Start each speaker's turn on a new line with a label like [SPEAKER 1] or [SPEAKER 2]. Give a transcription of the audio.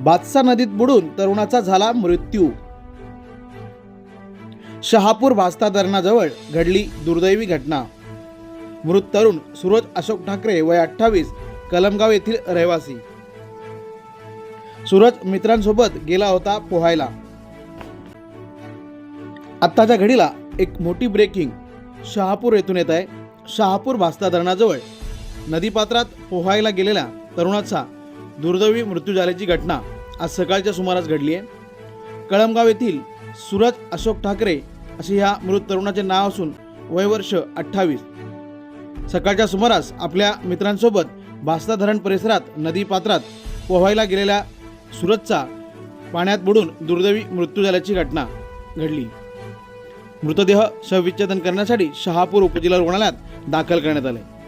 [SPEAKER 1] बादसा नदीत बुडून तरुणाचा झाला मृत्यू. शहापूर भास्ता धरणाजवळ घडली दुर्दैवी घटना. मृत तरुण सूरज अशोक ठाकरे वय अठ्ठावीस कलमगाव येथील रहिवासी. सूरज मित्रांसोबत गेला होता पोहायला. आत्ताच्या घडीला एक मोठी ब्रेकिंग शहापूर येथून येत आहे. शहापूर भास्ता धरणाजवळ नदीपात्रात पोहायला गेलेल्या तरुणाचा दुर्दैवी मृत्यू झाल्याची घटना आज सकाळच्या सुमारास घडली आहे. कळमगाव येथील सूरज अशोक ठाकरे असे ह्या मृत तरुणाचे नाव असून वयवर्ष अठ्ठावीस. सकाळच्या सुमारास आपल्या मित्रांसोबत भास्ता धरण परिसरात नदीपात्रात पोहायला गेलेल्या सूरजचा पाण्यात बुडून दुर्दैवी मृत्यू झाल्याची घटना घडली. मृतदेह शवविच्छेदन करण्यासाठी शहापूर उपजिल्हा रुग्णालयात दाखल करण्यात आले.